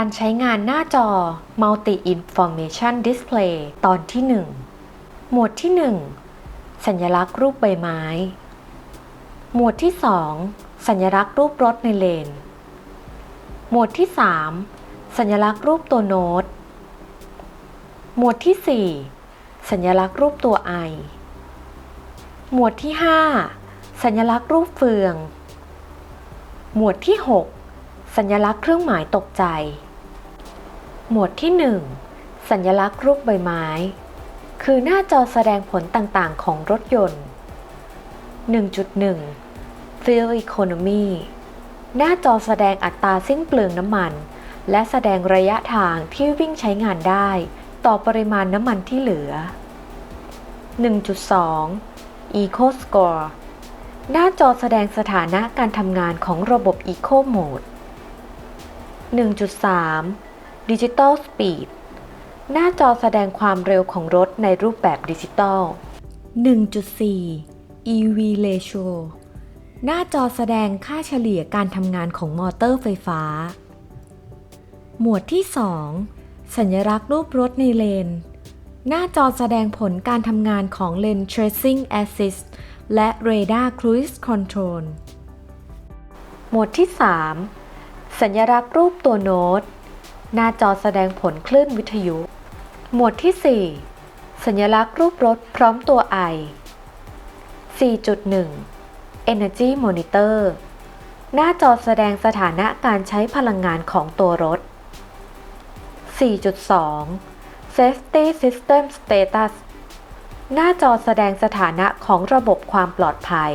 การใช้งานหน้าจอ Multi Information Display ตอนที่ 1 หมวดที่ 1 สัญลักษณ์รูปใบไม้ หมวดที่ 2 สัญลักษณ์รูปรถในเลน หมวดที่ 3 สัญลักษณ์รูปตัวโน้ต หมวดที่ 4 สัญลักษณ์รูปตัว I หมวดที่ 5 สัญลักษณ์รูปเฟือง หมวดที่ 6สัญลักษณ์เครื่องหมายตกใจ หมวดที่ 1 สัญลักษณ์รูปใบไม้ คือหน้าจอแสดงผลต่างๆ ของรถยนต์ 1.1 Fuel Economy หน้าจอแสดงอัตราสิ้นเปลืองน้ำมัน และแสดงระยะทางที่วิ่งใช้งานได้ ต่อปริมาณน้ำมันที่เหลือ 1.2 Eco Score หน้าจอแสดงสถานะการทำงานของระบบ Eco Mode 1.3 Digital Speed หน้าจอแสดงความเร็วของรถในรูปแบบดิจิตอล 1.4 EV Ratio หน้าจอแสดงค่าเฉลี่ยการทำงานของมอเตอร์ไฟฟ้า หมวดที่ 2 สัญลักษณ์รูปรถในเลน หน้าจอแสดงผลการทำงานของเลน Tracing Assist และ Radar Cruise Control หมวดที่ 3 สัญลักษณ์รูปตัวโน้ต หน้าจอแสดงผลคลื่นวิทยุ หมวดที่ 4 สัญลักษณ์รูปรถพร้อมตัว I 4.1 Energy Monitor หน้าจอแสดงสถานะการใช้พลังงานของตัวรถ 4.2 Safety System Status หน้าจอแสดงสถานะของระบบความปลอดภัย